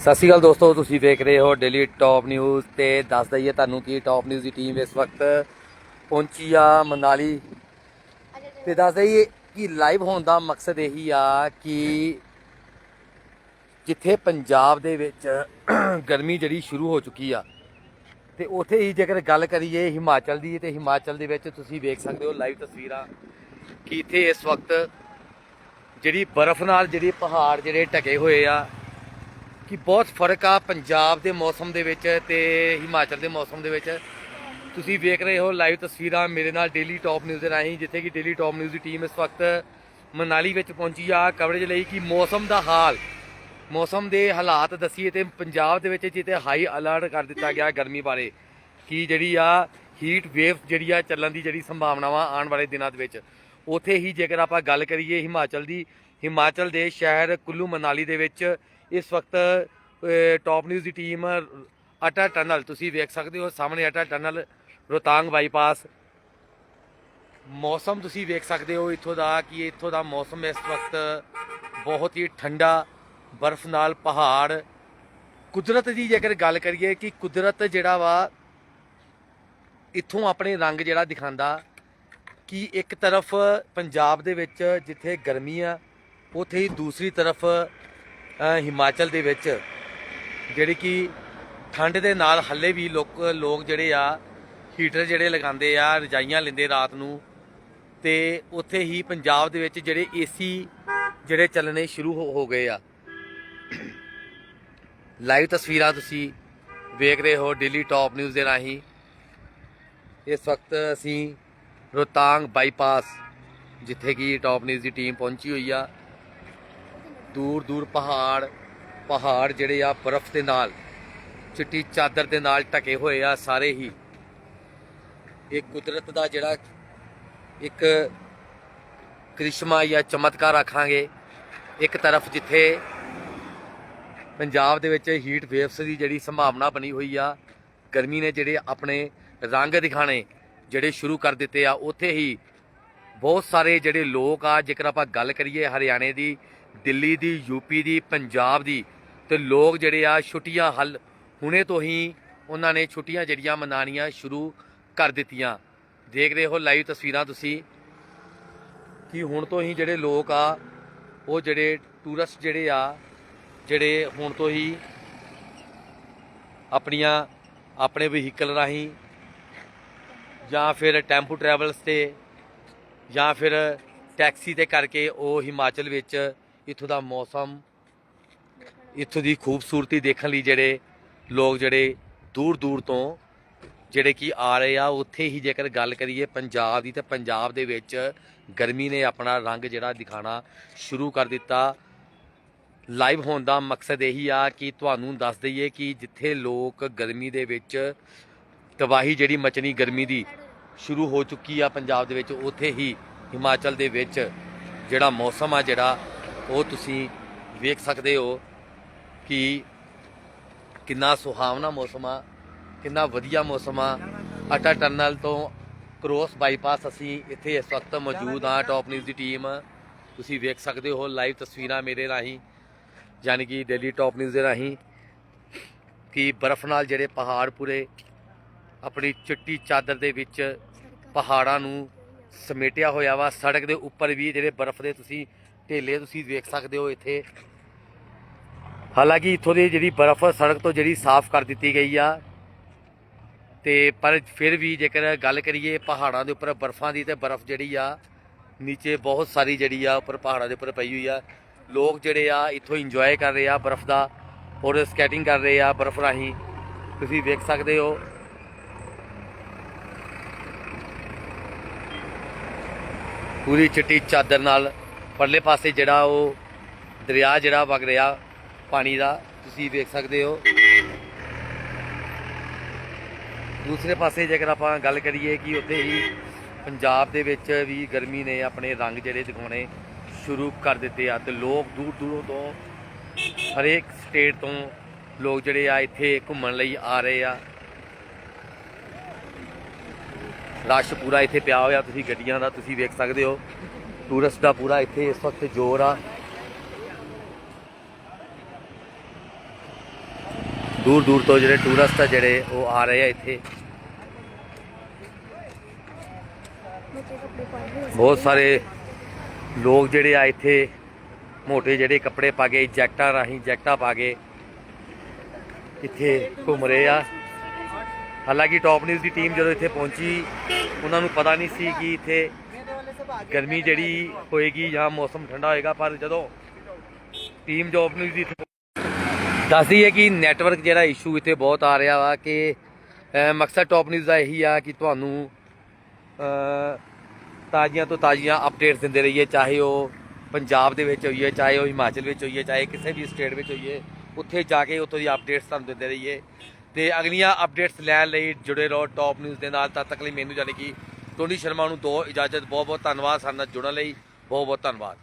ਸਤਿ ਸ਼੍ਰੀ ਅਕਾਲ ਦੋਸਤੋ, ਤੁਸੀਂ ਵੇਖ ਰਹੇ ਹੋ ਡੇਲੀ ਟਾਪ ਨਿਊਜ਼ ਤੇ ਦੱਸ ਦਈਏ ਤੁਹਾਨੂੰ ਕਿ ਟਾਪ ਨਿਊਜ਼ ਦੀ ਟੀਮ ਇਸ ਵਕਤ ਪਹੁੰਚੀ ਆ ਮਨਾਲੀ। ਤੇ ਦੱਸ ਦਈਏ ਕਿ ਲਾਈਵ ਹੋਣ ਦਾ ਮਕਸਦ ਇਹੀ ਆ ਕਿ ਜਿੱਥੇ ਪੰਜਾਬ ਦੇ ਵਿੱਚ ਗਰਮੀ ਜਿਹੜੀ ਸ਼ੁਰੂ ਹੋ ਚੁੱਕੀ ਆ, ਤੇ ਉਥੇ ਹੀ ਜੇਕਰ ਗੱਲ ਕਰੀਏ ਹਿਮਾਚਲ ਦੀ, ਤੇ ਹਿਮਾਚਲ ਦੇ ਵਿੱਚ ਤੁਸੀਂ ਵੇਖ ਸਕਦੇ ਹੋ ਲਾਈਵ ਤਸਵੀਰਾਂ ਕਿ ਇੱਥੇ ਇਸ ਵਕਤ ਜਿਹੜੀ ਬਰਫ਼ ਨਾਲ ਜਿਹੜੀ ਪਹਾੜ ਜਿਹੜੇ ਢਕੇ ਹੋਏ ਆ ਕਿ ਬਹੁਤ ਫ਼ਰਕ ਆ ਪੰਜਾਬ ਦੇ ਮੌਸਮ ਦੇ ਵਿੱਚ ਤੇ ਹਿਮਾਚਲ ਦੇ ਮੌਸਮ ਦੇ ਵਿੱਚ। ਤੁਸੀਂ ਵੇਖ ਰਹੇ ਹੋ ਲਾਈਵ ਤਸਵੀਰਾਂ ਮੇਰੇ ਨਾਲ ਡੇਲੀ ਟਾਪ ਨਿਊਜ਼ ਦੇ ਰਾਹੀਂ, ਜਿੱਥੇ ਕਿ ਡੇਲੀ ਟਾਪ ਨਿਊਜ਼ ਦੀ ਟੀਮ ਇਸ ਵਕਤ ਮਨਾਲੀ ਵਿੱਚ ਪਹੁੰਚੀ ਆ ਕਵਰੇਜ ਲਈ ਕਿ ਮੌਸਮ ਦਾ ਹਾਲ, ਮੌਸਮ ਦੇ ਹਾਲਾਤ ਦਸੀਏ ਤੇ ਪੰਜਾਬ ਦੇ ਵਿੱਚ ਜਿੱਤੇ ਹਾਈ ਅਲਰਟ ਕਰ ਦਿੱਤਾ ਗਿਆ ਗਰਮੀ ਬਾਰੇ, ਕਿ ਜਿਹੜੀ ਆ ਹੀਟ ਵੇਵ ਜਿਹੜੀ ਆ ਚੱਲਣ ਦੀ ਜਿਹੜੀ ਸੰਭਾਵਨਾਵਾਂ ਆਉਣ ਵਾਲੇ ਦਿਨਾਂ ਦੇ ਵਿੱਚ। ਉੱਥੇ ਹੀ ਜੇਕਰ ਆਪਾਂ ਗੱਲ ਕਰੀਏ ਹਿਮਾਚਲ ਦੀ, ਹਿਮਾਚਲ ਦੇ ਸ਼ਹਿਰ ਕੁੱਲੂ ਮਨਾਲੀ ਦੇ ਵਿੱਚ ਇਸ ਵਕਤ ਟਾਪ ਨਿਊਜ਼ ਦੀ ਟੀਮ ਅਟਾ ਟਨਲ ਤੁਸੀਂ ਵੇਖ ਸਕਦੇ ਹੋ, ਸਾਹਮਣੇ ਅਟਾ ਟਨਲ ਰੋਤਾਂਗ ਬਾਈਪਾਸ ਮੌਸਮ ਤੁਸੀਂ ਵੇਖ ਸਕਦੇ ਹੋ, ਇੱਥੋਂ ਦਾ ਕਿ ਇੱਥੋਂ ਦਾ ਮੌਸਮ ਇਸ ਵਕਤ ਬਹੁਤ ਹੀ ਠੰਡਾ, ਬਰਫ਼ ਨਾਲ ਪਹਾੜ। ਕੁਦਰਤ ਦੀ ਜੇਕਰ ਗੱਲ ਕਰੀਏ ਕਿ ਕੁਦਰਤ ਜਿਹੜਾ ਵਾ, ਇੱਥੋਂ ਆਪਣੇ ਰੰਗ ਜਿਹੜਾ ਦਿਖਾਉਂਦਾ, ਕਿ ਇੱਕ ਤਰਫ ਪੰਜਾਬ ਦੇ ਵਿੱਚ ਜਿੱਥੇ ਗਰਮੀ ਆ, ਉੱਥੇ ਹੀ ਦੂਸਰੀ ਤਰਫ ਹਿਮਾਚਲ ਦੇ ਵਿੱਚ, ਜਿਹੜੀ ਕਿ ਠੰਡ ਦੇ ਨਾਲ ਹੱਲੇ ਵੀ ਲੋਕ ਲੋਕ ਜਿਹੜੇ ਆ ਹੀਟਰ ਜਿਹੜੇ ਲਗਾਉਂਦੇ ਆ, ਰਜਾਈਆਂ ਲੈਂਦੇ ਰਾਤ ਨੂੰ ਤੇ ਉੱਥੇ ਹੀ ਪੰਜਾਬ ਦੇ ਵਿੱਚ ਜਿਹੜੇ ਏਸੀ ਜਿਹੜੇ ਚੱਲਣੇ ਸ਼ੁਰੂ ਹੋ ਹੋ ਗਏ ਆ। ਲਾਈਵ ਤਸਵੀਰਾਂ ਤੁਸੀਂ ਵੇਖ ਰਹੇ ਹੋ ਡੇਲੀ ਟਾਪ ਨਿਊਜ਼ ਦੇ ਰਾਹੀਂ। ਇਸ ਵਕਤ ਅਸੀਂ ਰੋਤਾਂਗ ਬਾਈਪਾਸ ਜਿੱਥੇ ਕਿ ਟਾਪ ਨਿਊਜ਼ ਦੀ ਟੀਮ ਪਹੁੰਚੀ ਹੋਈ ਆ। ਦੂਰ ਦੂਰ ਪਹਾੜ ਪਹਾੜ ਜਿਹੜੇ ਆ ਬਰਫ਼ ਦੇ ਨਾਲ, ਚਿੱਟੀ ਚਾਦਰ ਦੇ ਨਾਲ ਢਕੇ ਹੋਏ ਆ ਸਾਰੇ ਹੀ। ਇਹ ਕੁਦਰਤ ਦਾ ਜਿਹੜਾ ਇੱਕ ਕ੍ਰਿਸ਼ਮਾ ਜਾਂ ਚਮਤਕਾਰ ਆਖਾਂਗੇ, ਇੱਕ ਤਰਫ ਜਿੱਥੇ ਪੰਜਾਬ ਦੇ ਵਿੱਚ ਹੀਟ ਵੇਵਸ ਦੀ ਜਿਹੜੀ ਸੰਭਾਵਨਾ ਬਣੀ ਹੋਈ ਆ, ਗਰਮੀ ਨੇ ਜਿਹੜੇ ਆਪਣੇ ਰੰਗ ਦਿਖਾਣੇ ਜਿਹੜੇ ਸ਼ੁਰੂ ਕਰ ਦਿੱਤੇ ਆ, ਉੱਥੇ ਹੀ ਬਹੁਤ ਸਾਰੇ ਜਿਹੜੇ ਲੋਕ ਆ, ਜੇਕਰ ਆਪਾਂ ਗੱਲ ਕਰੀਏ ਹਰਿਆਣੇ ਦੀ ਦਿੱਲੀ ਦੀ ਯੂਪੀ ਦੀ, ਪੰਜਾਬ ਦੀ ਤੇ ਲੋਕ ਜਿਹੜੇ ਆ ਛੁੱਟੀਆਂ ਹੱਲ ਹੁਣੇ ਤੋਂ ਹੀ ਉਹਨਾਂ ਨੇ ਛੁੱਟੀਆਂ ਜਿਹੜੀਆਂ ਮਨਾਉਣੀਆਂ ਸ਼ੁਰੂ ਕਰ ਦਿੱਤੀਆਂ। ਦੇਖ ਰਹੇ ਹੋ ਲਾਈਵ ਤਸਵੀਰਾਂ ਤੁਸੀਂ ਕਿ ਹੁਣ ਤੋਂ ਹੀ ਜਿਹੜੇ ਲੋਕ ਆ, ਉਹ ਜਿਹੜੇ ਟੂਰਿਸਟ ਜਿਹੜੇ ਆ, ਜਿਹੜੇ ਹੁਣ ਤੋਂ ਹੀ ਆਪਣੀਆਂ, ਆਪਣੇ ਵਹੀਕਲ ਰਾਹੀਂ ਜਾਂ ਫਿਰ ਟੈਂਪੂ ਟਰੈਵਲਸ ਤੇ ਜਾਂ ਫਿਰ ਟੈਕਸੀ ਤੇ ਕਰਕੇ ਉਹ ਹਿਮਾਚਲ ਵਿੱਚ ਇੱਥੋਂ ਦਾ ਮੌਸਮ, ਇੱਥੋਂ ਦੀ ਖੂਬਸੂਰਤੀ ਦੇਖਣ ਲਈ ਜਿਹੜੇ ਲੋਕ ਜਿਹੜੇ ਦੂਰ ਦੂਰ ਤੋਂ ਜਿਹੜੇ ਕਿ ਆ ਰਹੇ ਆ, ਉੱਥੇ ਹੀ ਜੇਕਰ ਗੱਲ ਕਰੀਏ ਪੰਜਾਬ ਦੀ, ਤਾਂ ਪੰਜਾਬ ਦੇ ਵਿੱਚ ਗਰਮੀ ਨੇ ਆਪਣਾ ਰੰਗ ਜਿਹੜਾ ਦਿਖਾਣਾ ਸ਼ੁਰੂ ਕਰ ਦਿੱਤਾ। ਲਾਈਵ ਹੋਣ ਦਾ ਮਕਸਦ ਇਹੀ ਆ ਕਿ ਤੁਹਾਨੂੰ ਦੱਸ ਦਈਏ ਕਿ ਜਿੱਥੇ ਲੋਕ ਗਰਮੀ ਦੇ ਵਿੱਚ ਤਬਾਹੀ ਜਿਹੜੀ ਮਚਣੀ ਗਰਮੀ ਦੀ ਸ਼ੁਰੂ ਹੋ ਚੁੱਕੀ ਆ ਪੰਜਾਬ ਦੇ ਵਿੱਚ, ਉੱਥੇ ਹੀ ਹਿਮਾਚਲ ਦੇ ਵਿੱਚ ਜਿਹੜਾ ਮੌਸਮ ਆ ਜਿਹੜਾ ਉਹ ਤੁਸੀਂ ਵੇਖ ਸਕਦੇ ਹੋ ਕਿ ਕਿੰਨਾ ਸੁਹਾਵਣਾ ਮੌਸਮ ਆ, ਕਿੰਨਾ ਵਧੀਆ ਮੌਸਮ ਆ। ਅਟਾ ਟਨਲ ਤੋਂ ਕ੍ਰੋਸ ਬਾਈਪਾਸ ਅਸੀਂ ਇੱਥੇ ਇਸ ਵਕਤ ਮੌਜੂਦ ਆ ਟਾਪ ਨਿਊਜ਼ ਦੀ ਟੀਮ ਤੁਸੀਂ ਵੇਖ ਸਕਦੇ ਹੋ ਲਾਈਵ ਤਸਵੀਰਾਂ ਮੇਰੇ ਰਾਹੀਂ, ਯਾਨੀ ਕਿ ਡੇਲੀ ਟਾਪ ਨਿਊਜ਼ ਦੇ ਰਾਹੀਂ, ਕਿ ਬਰਫ਼ ਨਾਲ ਜਿਹੜੇ ਪਹਾੜ ਪੂਰੇ, ਆਪਣੀ ਚਿੱਟੀ ਚਾਦਰ ਦੇ ਵਿੱਚ ਪਹਾੜਾਂ ਨੂੰ ਸਮੇਟਿਆ ਹੋਇਆ ਵਾ। ਸੜਕ ਦੇ ਉੱਪਰ ਵੀ ਜਿਹੜੇ ਬਰਫ਼ ਦੇ ਤੁਸੀਂ ਢੇਲੇ ਤੁਸੀਂ ਵੇਖ ਸਕਦੇ ਹੋ ਇੱਥੇ। ਹਾਲਾਂਕਿ ਇੱਥੋਂ ਦੀ ਜਿਹੜੀ ਬਰਫ਼ ਸੜਕ ਤੋਂ ਜਿਹੜੀ ਸਾਫ਼ ਕਰ ਦਿੱਤੀ ਗਈ ਆ। ਤੇ ਪਰ ਫਿਰ ਵੀ ਜੇਕਰ ਗੱਲ ਕਰੀਏ ਪਹਾੜਾਂ ਦੇ ਉੱਪਰ ਬਰਫ਼ਾਂ ਦੀ ਤੇ ਬਰਫ਼ ਜਿਹੜੀ ਆ, ਨੀਚੇ ਬਹੁਤ ਸਾਰੀ ਜਿਹੜੀ ਆ ਉੱਪਰ ਪਹਾੜਾਂ ਦੇ ਉੱਪਰ ਪਈ ਹੋਈ ਆ। ਲੋਕ ਜਿਹੜੇ ਆ ਇੱਥੋਂ ਇੰਜੋਏ ਕਰ ਰਹੇ ਆ ਬਰਫ਼ ਦਾ ਔਰ ਸਕੇਟਿੰਗ ਕਰ ਰਹੇ ਆ ਬਰਫ਼ ਰਾਹੀਂ। ਤੁਸੀਂ ਵੇਖ ਸਕਦੇ ਹੋ। ਪੂਰੀ ਚਿੱਟੀ ਚਾਦਰ ਨਾਲ ਪਰਲੇ ਪਾਸੇ ਜਿਹੜਾ ਉਹ ਦਰਿਆ ਜਿਹੜਾ ਵਗ ਰਿਹਾ, ਪਾਣੀ ਦਾ, ਤੁਸੀਂ ਵੇਖ ਸਕਦੇ ਹੋ। ਦੂਸਰੇ ਪਾਸੇ ਜੇਕਰ ਆਪਾਂ ਗੱਲ ਕਰੀਏ ਕਿ ਉੱਥੇ ਹੀ ਪੰਜਾਬ ਦੇ ਵਿੱਚ ਵੀ ਗਰਮੀ ਨੇ ਆਪਣੇ ਰੰਗ ਜਿਹੜੇ ਦਿਖਾਉਣੇ ਸ਼ੁਰੂ ਕਰ ਦਿੱਤੇ ਆ ਤੇ ਲੋਕ ਦੂਰ ਦੂਰੋਂ ਤੋਂ ਹਰੇਕ ਸਟੇਟ ਤੋਂ ਲੋਕ ਜਿਹੜੇ ਆ ਇੱਥੇ ਘੁੰਮਣ ਲਈ ਆ ਰਹੇ ਆ। ਰਸ਼ ਪੂਰਾ ਇੱਥੇ ਪਿਆ ਹੋਇਆ, ਤੁਸੀਂ ਗੱਡੀਆਂ ਦਾ ਤੁਸੀਂ ਵੇਖ ਸਕਦੇ ਹੋ। ਟੂਰਿਸਟ ਦਾ ਪੂਰਾ ਇੱਥੇ ਇਸ ਵਕਤ ਜ਼ੋਰ ਆ। ਦੂਰ ਦੂਰ ਤੋਂ ਜਿਹੜੇ ਟੂਰਿਸਟ ਆ, ਜਿਹੜੇ ਉਹ ਆ ਰਹੇ ਆ ਇੱਥੇ। ਬਹੁਤ ਸਾਰੇ ਲੋਕ ਜਿਹੜੇ ਆ ਇੱਥੇ, ਮੋਟੇ ਜਿਹੜੇ ਕੱਪੜੇ ਪਾ ਕੇ, ਜੈਕਟਾਂ ਰਾਹੀਂ ਜੈਕਟਾਂ ਪਾ ਕੇ ਇੱਥੇ ਘੁੰਮ ਰਹੇ ਆ। ਹਾਲਾਂਕਿ ਟੌਪ ਨਿਊਜ਼ ਦੀ ਟੀਮ ਜਦੋਂ ਇੱਥੇ ਪਹੁੰਚੀ, ਉਹਨਾਂ ਨੂੰ ਪਤਾ ਨਹੀਂ ਸੀ ਕਿ ਇੱਥੇ ਗਰਮੀ ਜਿਹੜੀ ਹੋਏਗੀ ਜਾਂ ਮੌਸਮ ਠੰਡਾ ਹੋਏਗਾ, ਪਰ ਜਦੋਂ ਟੀਮ ਜੌਬ ਨਿਊਜ਼ ਦੀ ਇੱਥੇ ਦੱਸਦੀ ਹੈ ਕਿ ਨੈਟਵਰਕ ਜਿਹੜਾ ਇਸ਼ੂ ਇੱਥੇ ਬਹੁਤ ਆ ਰਿਹਾ ਵਾ ਕਿ ਮਕਸਦ ਟੌਪ ਨਿਊਜ਼ ਦਾ ਇਹੀ ਆ ਕਿ ਤੁਹਾਨੂੰ ਤਾਜ਼ੀਆਂ ਤੋਂ ਤਾਜ਼ੀਆਂ ਅਪਡੇਟਸ ਦਿੰਦੇ ਰਹੀਏ, ਚਾਹੇ ਉਹ ਪੰਜਾਬ ਦੇ ਵਿੱਚ ਹੋਈਏ, ਚਾਹੇ ਉਹ ਹਿਮਾਚਲ ਵਿੱਚ ਹੋਈਏ, ਚਾਹੇ ਕਿਸੇ ਵੀ ਸਟੇਟ ਵਿੱਚ ਹੋਈਏ, ਉੱਥੇ ਜਾ ਕੇ ਉੱਥੋਂ ਦੀ ਅਪਡੇਟਸ ਤੁਹਾਨੂੰ ਦਿੰਦੇ ਰਹੀਏ। ਤੇ ਅਗਲੀਆਂ ਅਪਡੇਟਸ ਲੈਣ ਲਈ ਜੁੜੇ ਰਹੋ ਟੌਪ ਨਿਊਜ਼ ਦੇ ਨਾਲ। ਤਦ ਤੱਕ ਲਈ ਮੈਨੂੰ ਜਾਣੀ ਕਿ ਟੋਨੀ ਸ਼ਰਮਾ ਨੂੰ ਦੋ ਇਜਾਜ਼ਤ। ਬਹੁਤ ਬਹੁਤ ਧੰਨਵਾਦ। ਸਾਡੇ ਨਾਲ ਜੁੜਨ ਲਈ ਬਹੁਤ ਬਹੁਤ ਧੰਨਵਾਦ।